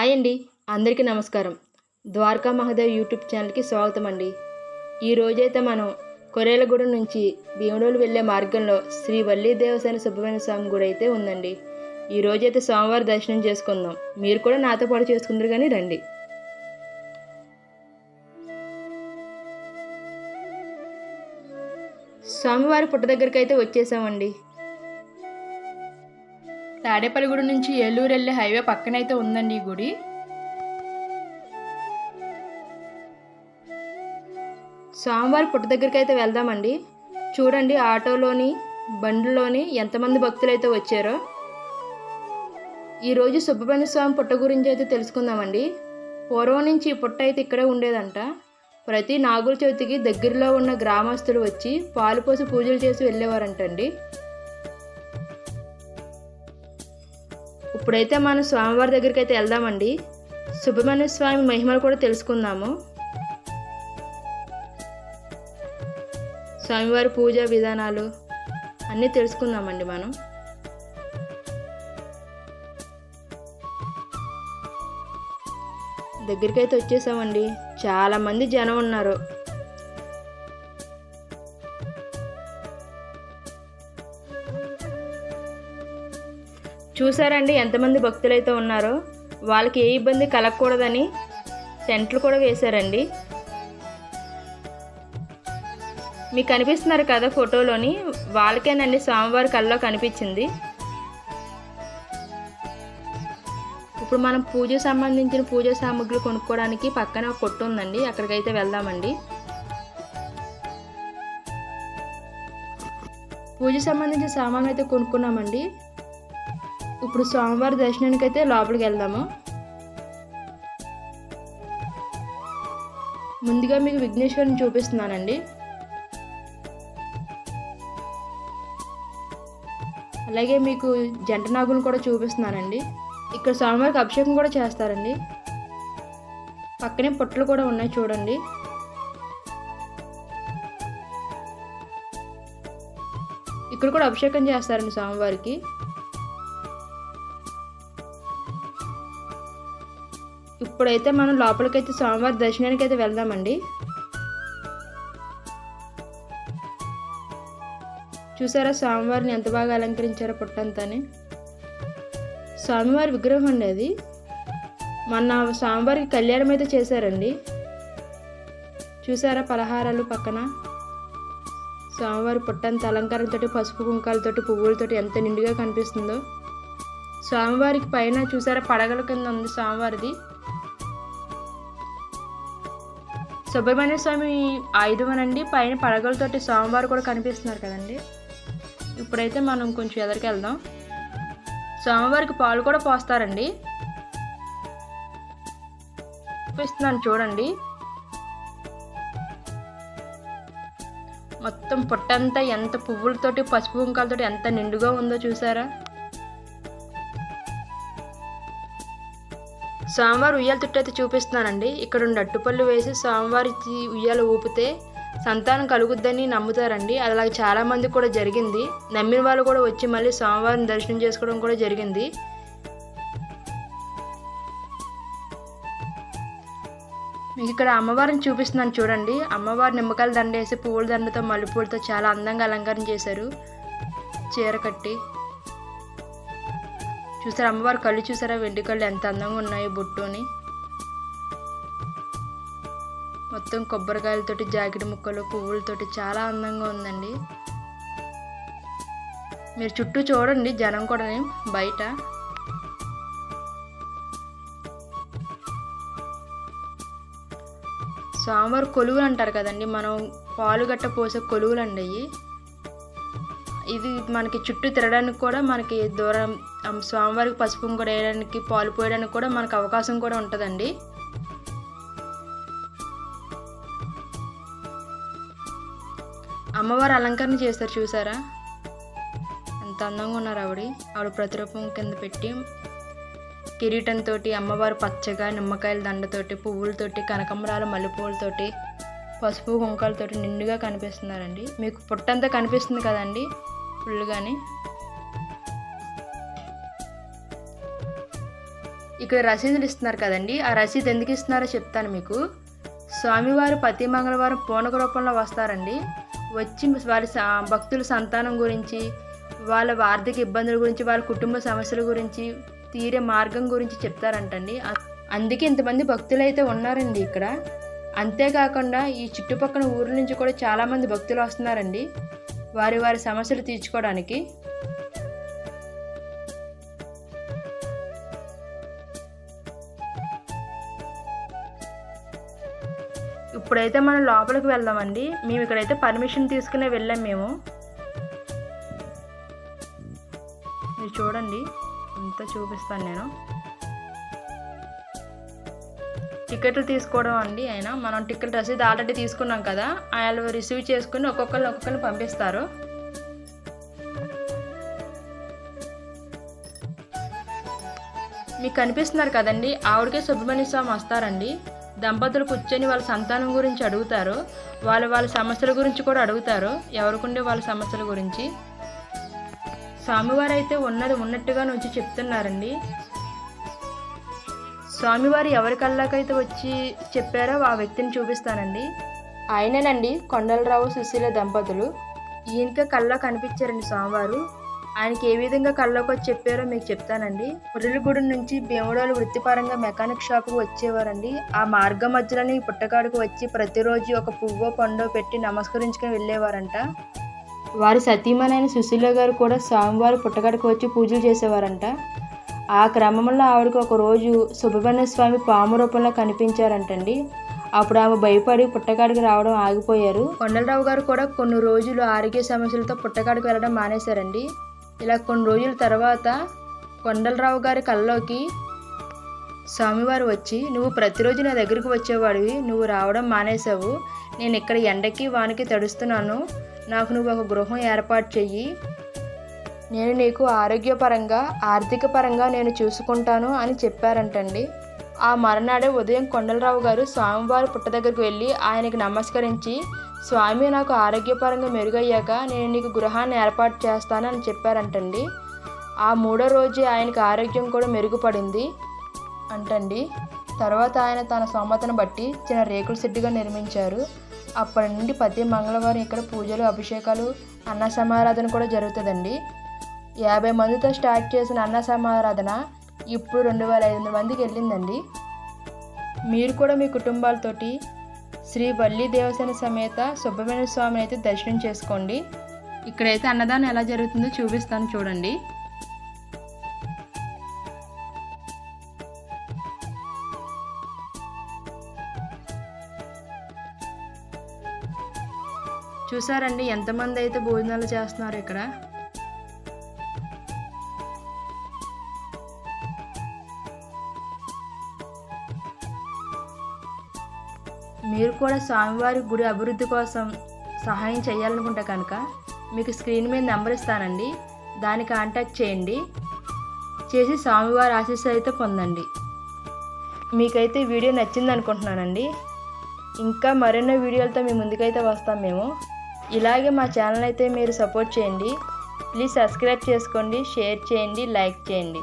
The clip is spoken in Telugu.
హాయ్ అండి అందరికీ నమస్కారం. ద్వారకా మహాదేవ్ యూట్యూబ్ ఛానల్కి స్వాగతం అండి. ఈ రోజైతే మనం కొరేలగూడెం నుంచి భీమడోలు వెళ్ళే మార్గంలో శ్రీ వల్లి దేవసేన సుబ్రహ్మణ్య స్వామి గుడి అయితే ఉందండి. ఈ రోజైతే సోమవారం దర్శనం చేసుకుందాం. మీరు కూడా నాతో పాటు చేసుకుందరు కానీ రండి. స్వామివారి పుట్ట దగ్గరికి అయితే వచ్చేసామండి. తాడేపల్లిగూడ నుంచి ఏలూరు వెళ్ళే హైవే పక్కనైతే ఉందండి ఈ గుడి. స్వామివారి పుట్ట దగ్గరికి అయితే వెళ్దామండి. చూడండి ఆటోలోని బండిలోని ఎంతమంది భక్తులు అయితే వచ్చారో ఈరోజు సుబ్రహ్మణ్య స్వామి పుట్ట గురించి అయితే తెలుసుకుందామండి. పూర్వం నుంచి ఈ పుట్ట అయితే ఇక్కడే ఉండేదంట. ప్రతి నాగుల చవితికి దగ్గరలో ఉన్న గ్రామస్తులు వచ్చి పాలు పోసి పూజలు చేసి వెళ్ళేవారంటండి. ఇప్పుడైతే మనం స్వామివారి దగ్గరికి అయితే వెళ్దామండి. సుబ్రహ్మణ్య స్వామి మహిమలు కూడా తెలుసుకుందాము. స్వామివారి పూజా విధానాలు అన్నీ తెలుసుకుందామండి మనం. దగ్గరికి అయితే వచ్చేసామండి చాలామంది జనం ఉన్నారు. చూసారండి ఎంతమంది భక్తులు అయితే ఉన్నారో? వాళ్ళకి ఏ ఇబ్బంది కలగకూడదని టెంట్లు కూడా వేశారండి. మీకు కనిపిస్తున్నారు కదా ఫోటోలోని? వాళ్ళకేనండి స్వామివారి కల్లో కనిపించింది. ఇప్పుడు మనం పూజ సంబంధించిన పూజ సామాగ్రి కొనుక్కోవడానికి పక్కన ఒక కొట్టు ఉందండి. అక్కడికైతే వెళ్దామండి. పూజ సంబంధించిన సామాన్లు అయితే కొనుక్కున్నామండి. ఇప్పుడు స్వామివారి దర్శనానికి అయితే లోపలికి వెళ్దాము. ముందుగా మీకు విఘ్నేశ్వరిని చూపిస్తున్నానండి. అలాగే మీకు జంట నాగులను కూడా చూపిస్తున్నానండి. ఇక్కడ స్వామివారికి అభిషేకం కూడా చేస్తారండి. పక్కనే పొట్టలు కూడా ఉన్నాయి చూడండి. ఇక్కడ కూడా అభిషేకం చేస్తారండి స్వామివారికి. ఇప్పుడైతే మనం లోపలికైతే స్వామివారి దర్శనానికి అయితే వెళ్దామండి. చూసారా స్వామివారిని ఎంత బాగా అలంకరించారో పుట్టంతానే. స్వామివారి విగ్రహం అండి అది. మొన్న స్వామివారికి కళ్యాణం అయితే చేశారండి. చూసారా పలహారాలు పక్కన. స్వామివారి పుట్టంత అలంకారంతో పసుపు కుంకాలతోటి పువ్వులతోటి ఎంత నిండుగా కనిపిస్తుందో. స్వామివారికి పైన చూసారా పడగల కింద ఉంది స్వామివారిది. సుబ్రహ్మణ్య స్వామి ఆయుధమనండి పైన పడగలతోటి స్వామివారు కూడా కనిపిస్తున్నారు కదండి. ఇప్పుడైతే మనం కొంచెం ఎదరికి వెళ్దాం. స్వామివారికి పాలు కూడా పోస్తారండి. చూపిస్తున్నాను చూడండి. మొత్తం పుట్టంతా ఎంత పువ్వులతోటి పసుపు కుంకాలతోటి ఎంత నిండుగా ఉందో చూసారా? స్వామివారి ఉయ్యాల తుట్టు అయితే చూపిస్తున్నానండి. ఇక్కడ ఉండి అట్టుపళ్ళు వేసి స్వామివారి ఉయ్యాల ఊపితే సంతానం కలుగుద్దని నమ్ముతారండి. అలాగే చాలామంది కూడా జరిగింది. నమ్మిన వాళ్ళు కూడా వచ్చి మళ్ళీ స్వామివారిని దర్శనం చేసుకోవడం కూడా జరిగింది. మీకు ఇక్కడ అమ్మవారిని చూపిస్తున్నాను చూడండి. అమ్మవారి నిమ్మకాయలు దండేసి పువ్వుల దండతో మల్లెపూలతో చాలా అందంగా అలంకరణ చేశారు. చీర కట్టి. చూసారా అమ్మవారి కళ్ళు చూసారా? వెండి కళ్ళు ఎంత అందంగా ఉన్నాయో బొట్టుని. మొత్తం కొబ్బరికాయలతోటి జాకెట్ ముక్కలు పువ్వులతోటి చాలా అందంగా ఉందండి. మీరు చుట్టూ చూడండి జనం కూడా బయట. స్వామివారు కొలువులు అంటారు కదండి మనం పాలు గట్ట పోసే కొలువులు అండి అవి ఇది మనకి చుట్టూ తిరగడానికి కూడా మనకి దూరం స్వామివారికి పసుపు కూడా వేయడానికి పాలు పోయడానికి కూడా మనకు అవకాశం కూడా ఉంటుందండి. అమ్మవారు అలంకరణ చేస్తారు చూసారా? ఎంత అందంగా ఉన్నారు ఆవిడ. ఆవిడ ప్రతిరూపం కింద పెట్టి కిరీటంతో అమ్మవారు పచ్చగా నిమ్మకాయల దండతోటి పువ్వులతోటి కనకమరాల మల్లెపూలతోటి పసుపు కుంకాలతోటి నిండుగా కనిపిస్తున్నారండి. మీకు పుట్టంతా కనిపిస్తుంది కదండి. ఫుల్గానే ఇక్కడ రసీదులు ఇస్తున్నారు కదండి. ఆ రసీదు ఎందుకు ఇస్తున్నారో చెప్తాను మీకు. స్వామివారు ప్రతి మంగళవారం పూనక రూపంలో వస్తారండి. వచ్చి వారి స- భక్తుల సంతానం గురించి వాళ్ళ ఆర్థిక ఇబ్బందుల గురించి వాళ్ళ కుటుంబ సమస్యల గురించి తీరే మార్గం గురించి చెప్తారంటండి. అందుకే ఇంతమంది భక్తులు అయితే ఉన్నారండి ఇక్కడ. అంతేకాకుండా ఈ చుట్టుపక్కల ఊర్ల నుంచి కూడా చాలామంది భక్తులు వస్తున్నారండి. వారి వారి సమస్యలు తీర్చుకోవడానికి. ఇప్పుడైతే మనం లోపలికి వెళ్దామండి. మేము ఇక్కడైతే పర్మిషన్ తీసుకునే వెళ్ళాం మేము. మీరు చూడండి. అంతా చూపిస్తాను నేను. టికెట్లు తీసుకోవడం అండి ఆయన మనం టికెట్ రసీదు ఆల్రెడీ తీసుకున్నాం కదా ఆయన రిసీవ్ చేసుకుని ఒక్కొక్కరిని ఒక్కొక్కరిని పంపిస్తారు. మీకు కనిపిస్తున్నారు కదండి ఆవిడకే సుబ్రహ్మణ్య స్వామి వస్తారండి. దంపతులు కూర్చొని వాళ్ళ సంతానం గురించి అడుగుతారు. వాళ్ళు వాళ్ళ సమస్యల గురించి కూడా అడుగుతారు. ఎవరికుండే వాళ్ళ సమస్యల గురించి. స్వామివారు అయితే ఉన్నది ఉన్నట్టుగా నుంచి చెప్తున్నారండి. స్వామివారు ఎవరి కళ్ళకైతే వచ్చి చెప్పారో ఆ వ్యక్తిని చూపిస్తానండి. ఆయనేనండి కొండలరావు సుశీల దంపతులు. ఈయనకే కళ్ళ కనిపించారండి స్వామివారు. ఆయనకి ఏ విధంగా కళ్ళకి వచ్చి చెప్పారో మీకు చెప్తానండి. మురళిగూడెం నుంచి భీముడోలు వృత్తిపరంగా మెకానిక్ షాప్కి వచ్చేవారండి. ఆ మార్గం మధ్యలోని పుట్టకాడుకు వచ్చి ప్రతిరోజు ఒక పువ్వో పండో పెట్టి నమస్కరించుకొని వెళ్ళేవారంట. వారి సతీమణైన సుశీల గారు కూడా స్వామివారి పుట్టకాడుకు వచ్చి పూజలు చేసేవారంట. ఆ క్రమంలో ఆవిడకి ఒక రోజు సుబ్రహ్మణ్య స్వామి పాము రూపంలో కనిపించారంటండి. అప్పుడు ఆమె భయపడి పుట్టకాడికి రావడం ఆగిపోయారు. కొండలరావు గారు కూడా కొన్ని రోజులు ఆరోగ్య సమస్యలతో పుట్టకాడికి వెళ్ళడం మానేశారండి. ఇలా కొన్ని రోజుల తర్వాత కొండలరావు గారి కల్లోకి స్వామివారు వచ్చి నువ్వు ప్రతిరోజు నా దగ్గరికి వచ్చేవాడివి నువ్వు రావడం మానేశావు. నేను ఇక్కడ ఎండకి వానికి తడుస్తున్నాను. నాకు నువ్వు ఒక గృహం ఏర్పాటు చెయ్యి. నేను నీకు ఆరోగ్యపరంగా ఆర్థిక పరంగా నేను చూసుకుంటాను అని చెప్పారంటండి. ఆ మరునాడే ఉదయం కొండలరావు గారు స్వామివారి పుట్ట దగ్గరికి వెళ్ళి ఆయనకి నమస్కరించి స్వామి నాకు ఆరోగ్యపరంగా మెరుగయ్యాక నేను నీకు గృహాన్ని ఏర్పాటు చేస్తాను అని చెప్పారంటండి. ఆ మూడో రోజే ఆయనకి ఆరోగ్యం కూడా మెరుగుపడింది అంటండి. తర్వాత ఆయన తన స్తోమతను బట్టి చిన్న రేకుల సిడ్డుగా నిర్మించారు. అప్పటి నుండి ప్రతి మంగళవారం ఇక్కడ పూజలు అభిషేకాలు అన్న సమారాధన కూడా జరుగుతుందండి. యాభై మందితో స్టార్ట్ చేసిన అన్న సమారాధన ఇప్పుడు రెండు వేల ఐదు వందల మందికి వెళ్ళిందండి. మీరు కూడా మీ కుటుంబాలతోటి శ్రీ వల్లి దేవసేన సమేత సుబ్రహ్మణ్య స్వామిని అయితే దర్శనం చేసుకోండి. ఇక్కడైతే అన్నదానం ఎలా జరుగుతుందో చూపిస్తాను చూడండి. చూసారండి ఎంతమంది అయితే భోజనాలు చేస్తున్నారు ఇక్కడ? మీరు కూడా స్వామివారి గుడి అభివృద్ధి కోసం సహాయం చేయాలనుకుంటే కనుక మీకు స్క్రీన్ మీద నెంబర్ ఇస్తానండి. దాన్ని కాంటాక్ట్ చేయండి. చేసి స్వామివారి ఆశీస్సులు అయితే పొందండి. మీకైతే వీడియో నచ్చింది అనుకుంటున్నానండి. ఇంకా మరెన్నో వీడియోలతో మీ ముందుకైతే వస్తాం మేము. ఇలాగే మా ఛానల్ అయితే మీరు సపోర్ట్ చేయండి. ప్లీజ్ సబ్స్క్రైబ్ చేసుకోండి షేర్ చేయండి లైక్ చేయండి.